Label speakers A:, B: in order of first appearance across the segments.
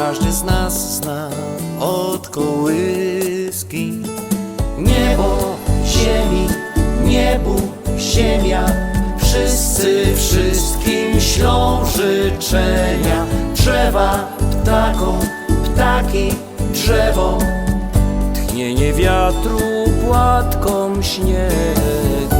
A: każdy z nas zna od kołyski. Niebo, ziemi, niebu, ziemia, wszyscy wszystkim ślą życzenia. Drzewa, ptakom, ptaki, drzewo.
B: Tchnienie wiatru płatką śniegu.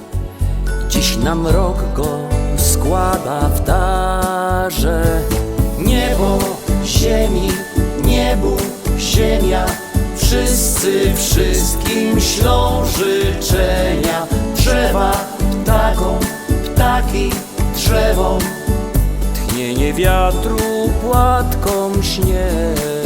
B: dziś nam rok go składa w darze.
A: Niebo, ziemi, niebu, ziemia, wszyscy wszystkim ślą życzenia. Drzewa, ptakom, ptaki, drzewom.
B: Tchnienie wiatru płatką śniegu.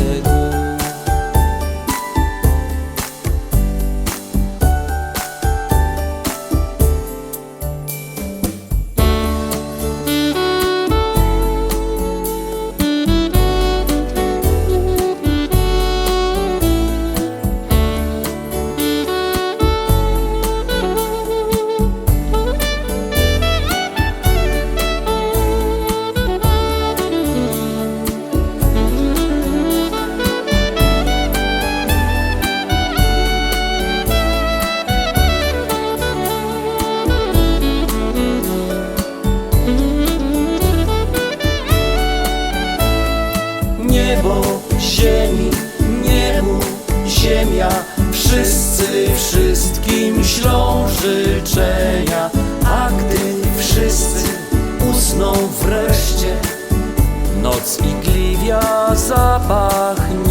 A: Wszyscy wszystkim ślą życzenia. A gdy wszyscy usną wreszcie,
B: Noc igliwia zapachnie